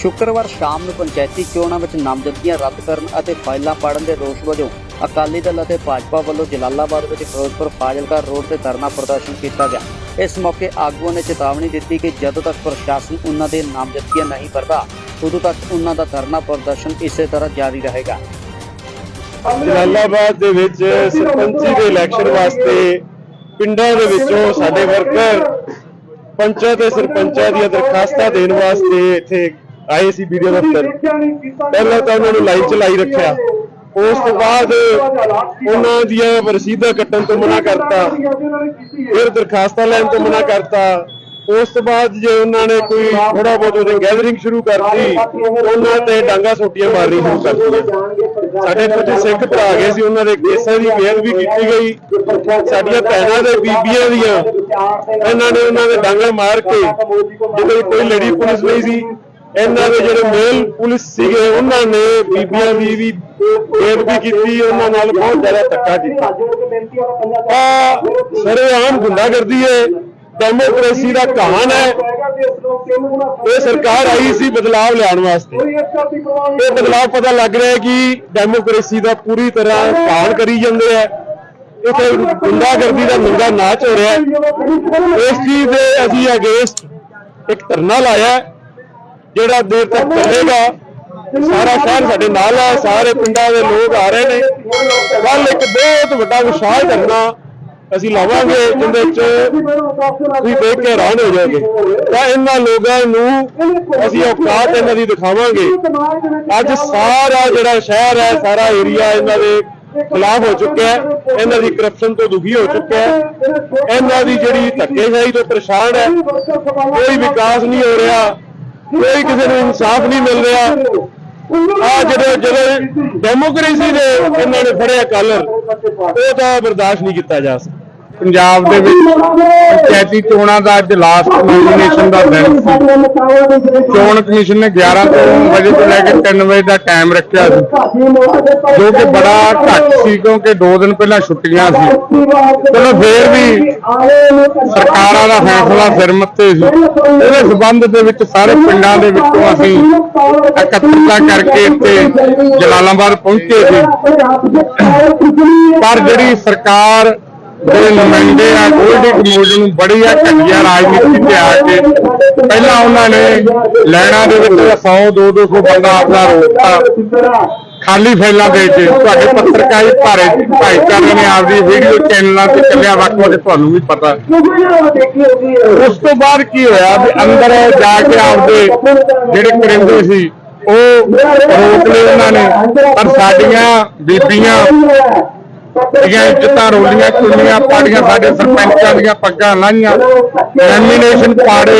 ਸ਼ੁੱਕਰਵਾਰ ਸ਼ਾਮ ਨੂੰ ਪੰਚਾਇਤੀ ਚੋਣਾਂ ਵਿੱਚ ਨਾਮਜ਼ਦਗੀਆਂ ਰੱਦ ਕਰਨ ਅਤੇ ਫਾਈਲਾਂ ਪਾੜਨ ਦੇ ਰੋਸ ਵਜੋਂ ਅਕਾਲੀ ਦਲ ਅਤੇ ਭਾਜਪਾ ਵੱਲੋਂ ਜਲਾਲਾਬਾਦ ਵਿੱਚ ਫਿਰੋਜ਼ਪੁਰ ਫਾਜ਼ਿਲਕਾ ਰੋਡ ਤੇ ਧਰਨਾ ਪ੍ਰਦਰਸ਼ਨ ਕੀਤਾ ਗਿਆ। ਇਸ ਮੌਕੇ ਆਗੂਆਂ ਨੇ ਚੇਤਾਵਨੀ ਦਿੱਤੀ ਕਿ ਜਦੋਂ ਤੱਕ ਪ੍ਰਸ਼ਾਸਨ ਉਹਨਾਂ ਦੇ ਨਾਮਜ਼ਦਗੀਆਂ ਨਹੀਂ ਭਰਦਾ, ਉਦੋਂ ਤੱਕ ਉਹਨਾਂ ਦਾ ਧਰਨਾ ਪ੍ਰਦਰਸ਼ਨ ਇਸੇ ਤਰ੍ਹਾਂ ਜਾਰੀ ਰਹੇਗਾ। ਜਲਾਲਾਬਾਦ ਦੇ ਵਿੱਚ ਸਰਪੰਚੀ ਦੇ ਇਲੈਕਸ਼ਨ ਵਾਸਤੇ ਪਿੰਡਾਂ ਦੇ ਵਿੱਚੋਂ ਸਾਡੇ ਵਰਕਰ ਪੰਚਾਇਤ ਤੇ ਸਰਪੰਚਾਂ ਦੀਆਂ ਦਰਖਾਸਤਾਂ ਦੇਣ ਵਾਸਤੇ ਇੱਥੇ ਆਏ ਸੀ ਵੀਡੀਓ ਦਫ਼ਤਰ। ਪਹਿਲਾਂ ਤਾਂ ਉਹਨਾਂ ਨੂੰ ਲਾਈਨ ਚ ਲਾਈ ਰੱਖਿਆ। ਉਸ ਤੋਂ ਬਾਅਦ ਉਹਨਾਂ ਦੀਆਂ ਰਸੀਦਾਂ ਕੱਟਣ ਤੋਂ ਮਨਾ ਕਰਤਾ। ਫਿਰ ਦਰਖਾਸਤਾਂ ਲੈਣ ਤੋਂ ਮਨਾ ਕਰਤਾ। ਉਸ ਤੋਂ ਬਾਅਦ ਜੇ ਉਹਨਾਂ ਨੇ ਕੋਈ ਥੋੜਾ ਬਹੁਤ ਉਹਦੇ ਗੈਦਰਿੰਗ ਸ਼ੁਰੂ ਕਰਤੀ, ਉਹਨਾਂ ਤੇ ਡਾਂਗਾ ਸੋਟੀਆਂ ਮਾਰਨੀ ਸ਼ੁਰੂ ਕਰਤੀਆਂ ਸਾਡੇ ਕੁਝ ਸਿੱਖ ਭਰਾ ਗਏ ਸੀ, ਉਹਨਾਂ ਦੇ ਕੇਸਾਂ ਦੀ ਬੇਅਦਬੀ ਕੀਤੀ ਗਈ। ਸਾਡੀਆਂ ਭੈਣਾਂ ਦੇ ਬੀਬੀਆਂ ਦੀਆਂ, ਇਹਨਾਂ ਨੇ ਉਹਨਾਂ ਦੇ ਡਾਂਗਾ ਮਾਰ ਕੇ ਜਦੋਂ ਕੋਈ ਲੜੀ ਪੁਲਿਸ ਨਹੀਂ ਸੀ। ਇਹਨਾਂ ਦੇ ਜਿਹੜੇ ਮੇਲ ਪੁਲਿਸ ਸੀਗੇ ਉਹਨਾਂ ਨੇ ਬੀਬੀਆਂ ਦੀ ਵੀ ਬੇਅਦਬੀ ਕੀਤੀ ਉਹਨਾਂ ਨਾਲ ਬਹੁਤ ਜ਼ਿਆਦਾ ਧੱਕਾ ਕੀਤਾ। ਆ ਸਰੇਆਮ ਗੁੰਡਾਗਰਦੀ ਹੈ ਡੈਮੋਕ੍ਰੇਸੀ ਦਾ ਕਹਾਣ ਹੈ ਇਹ ਸਰਕਾਰ ਆਈ ਸੀ ਬਦਲਾਵ ਲਿਆਉਣ ਵਾਸਤੇ। ਇਹ ਬਦਲਾਵ ਪਤਾ ਲੱਗ ਰਿਹਾ ਹੈ ਕਿ ਡੈਮੋਕ੍ਰੇਸੀ ਦਾ ਪੂਰੀ ਤਰ੍ਹਾਂ ਕਹਾਣ ਕਰੀ ਜਾਂਦੇ ਆ। ਇੱਥੇ ਗੁੰਡਾਗਰਦੀ ਦਾ ਨੰਗਾ ਨਾਚ ਹੋ ਰਿਹਾ ਹੈ। ਇਸ ਚੀਜ਼ ਦੇ ਅਸੀਂ ਅਗੇਂਸਟ ਇੱਕ ਧਰਨਾ ਲਾਇਆ ਹੈ, ਜਿਹੜਾ ਦੇਰ ਤੱਕ ਚੱਲੇਗਾ ਸਾਰਾ ਸ਼ਹਿਰ ਸਾਡੇ ਨਾਲ ਹੈ ਸਾਰੇ ਪਿੰਡਾਂ ਦੇ ਲੋਕ ਆ ਰਹੇ ਨੇ। ਕੱਲ ਇੱਕ ਬਹੁਤ ਵੱਡਾ ਵਿਸ਼ਾਲ ਧਰਨਾ ਅਸੀਂ ਲਾਵਾਂਗੇ ਜਿਹਦੇ ਚ ਤੁਸੀਂ ਦੇਖ ਕੇ ਹੈਰਾਨ ਹੋ ਜਾਓਗੇ। ਤਾਂ ਇਹਨਾਂ ਲੋਕਾਂ ਨੂੰ ਅਸੀਂ ਔਕਾਤ ਇਹਨਾਂ ਦੀ ਦਿਖਾਵਾਂਗੇ। ਅੱਜ ਸਾਰਾ ਜਿਹੜਾ ਸ਼ਹਿਰ ਹੈ ਸਾਰਾ ਏਰੀਆ ਇਹਨਾਂ ਦੇ ਖਿਲਾਫ ਹੋ ਚੁੱਕਿਆ ਹੈ। ਇਹਨਾਂ ਦੀ ਕਰਪਸ਼ਨ ਤੋਂ ਦੁਖੀ ਹੋ ਚੁੱਕਿਆ ਹੈ। ਇਹਨਾਂ ਦੀ ਜਿਹੜੀ ਧੱਕੇਸ਼ਾਹੀ ਤੋਂ ਪਰੇਸ਼ਾਨ ਹੈ ਕੋਈ ਵਿਕਾਸ ਨਹੀਂ ਹੋ ਰਿਹਾ। ਕੋਈ ਕਿਸੇ ਨੂੰ ਇਨਸਾਫ ਨਹੀਂ ਮਿਲ ਰਿਹਾ। ਆ ਜਿਹੜੇ ਜਿਹੜੇ ਡੈਮੋਕ੍ਰੇਸੀ ਦੇ ਇਹਨਾਂ ਨੇ ਫੜਿਆ ਕਲਰ ਉਹ ਤਾਂ ਬਰਦਾਸ਼ਤ ਨਹੀਂ ਕੀਤਾ ਜਾ ਸਕਦਾ। ਪੰਜਾਬ ਦੇ ਵਿੱਚ ਪੰਚਾਇਤੀ ਚੋਣਾਂ ਦਾ ਅੱਜ ਲਾਸਟ ਨੋਮੀਨੇਸ਼ਨ ਦਾ ਦਿਨ ਸੀ। ਚੋਣ ਕਮਿਸ਼ਨ ਨੇ 11 ਤੋਂ ਵਜੇ ਤੋਂ ਲੈ ਕੇ 3 ਵਜੇ ਦਾ ਟਾਈਮ ਰੱਖਿਆ ਸੀ, ਜੋ ਕਿ ਬੜਾ ਘੱਟ ਸੀ ਕਿਉਂਕਿ 2 ਦਿਨ ਪਹਿਲਾਂ ਛੁੱਟੀਆਂ ਸੀ। ਚਲੋ ਫੇਰ ਵੀ ਸਰਕਾਰਾਂ ਦਾ ਫੈਸਲਾ ਸਿਰ ਮੱਥੇ ਸੀ। ਇਹਦੇ ਸਬੰਧ ਦੇ ਵਿੱਚ ਸਾਰੇ ਪਿੰਡਾਂ ਦੇ ਵਿੱਚੋਂ ਅਸੀਂ ਇਕੱਤਰਤਾ ਕਰਕੇ ਇੱਥੇ ਜਲਾਲਾਬਾਦ ਪਹੁੰਚੇ ਸੀ। ਪਰ ਜਿਹੜੀ ਸਰਕਾਰ ਜਿਹੜੇ ਨੁਮਾਇੰਦੇ ਆ, ਗੋਲਡੀ ਕਮੋਡ ਨੂੰ ਬੜੀ ਆ ਘਟੀਆ ਰਾਜਨੀਤੀ ਤੇ ਆ ਕੇ। ਪਹਿਲਾਂ ਉਹਨਾਂ ਨੇ ਲੈਣਾ ਦੇ ਵਿੱਚ 100 200 ਬੰਦਾ ਆਪਣਾ ਰੋਕਤਾ। ਖਾਲੀ ਫਾਈਲਾਂ ਦੇ ਕੇ ਤੁਹਾਡੇ ਪੱਤਰਕਾਰੀ ਭਾਰੇ ਭਾਈਚਾਰੇ ਨੇ ਆਪਦੀ ਵੀਡੀਓ ਚੈਨਲਾਂ ਤੇ ਚੱਲਿਆ, ਵੱਖ ਵੱਖ ਤੁਹਾਨੂੰ ਵੀ ਪਤਾ। ਉਸ ਤੋਂ ਬਾਅਦ ਕੀ ਹੋਇਆ ਵੀ ਅੰਦਰ ਜਾ ਕੇ ਆਪਦੇ ਜਿਹੜੇ ਕਰਿੰਦੇ ਸੀ, ਉਹ ਰੋਕ ਲਏ ਉਹਨਾਂ ਨੇ। ਪਰ ਸਾਡੀਆਂ ਬੀਬੀਆਂ ਦੀਆਂ ਇੱਜ਼ਤਾਂ ਰੋਲੀਆਂ ਕੁੱਲੀਆਂ ਪਾੜੀਆਂ, ਸਾਡੇ ਸਰਪੰਚਾਂ ਦੀਆਂ ਪੱਗਾਂ ਲਾਈਆਂ ਲੈਮੀਨੇਸ਼ਨ ਪਾੜੇ।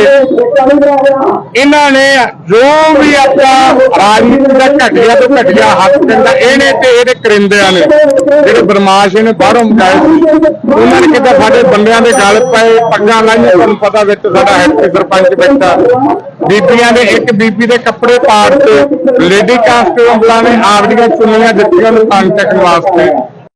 ਇਹਨਾਂ ਨੇ ਜੋ ਵੀ ਆਪਣਾ ਰਾਜਨੀਤੀ ਦਾ ਘਟਿਆ ਤੋਂ ਘਟਿਆ ਹੱਥ ਦਿੰਦਾ, ਇਹਨੇ ਤੇ ਇਹਦੇ ਕਰਿੰਦਿਆਂ ਨੇ, ਜਿਹੜੇ ਬਰਮਾਸ਼ ਇਹਨੇ ਬਾਹਰੋਂ ਮਕਾਏ ਸੀ। ਉਹਨਾਂ ਨੇ ਕਿਹਾ ਸਾਡੇ ਬੰਦਿਆਂ ਦੇ ਗਲ ਪਏ, ਪੱਗਾਂ ਲਾਈਆਂ, ਤੁਹਾਨੂੰ ਪਤਾ ਵਿੱਚ ਸਾਡਾ ਹੈਡ ਸਰਪੰਚ ਬੈਠਾ। ਬੀਬੀਆਂ ਦੇ ਇੱਕ ਬੀਬੀ ਦੇ ਕੱਪੜੇ ਪਾੜ ਤੇ ਲੇਡੀ ਕਾਂਸਟੇਬਲਾਂ ਨੇ ਆਪਦੀਆਂ ਚੁੰਨੀਆਂ ਦਿੱਤੀਆਂ ਨੂੰ ਤੰਗ ਚੱਕਣ ਵਾਸਤੇ।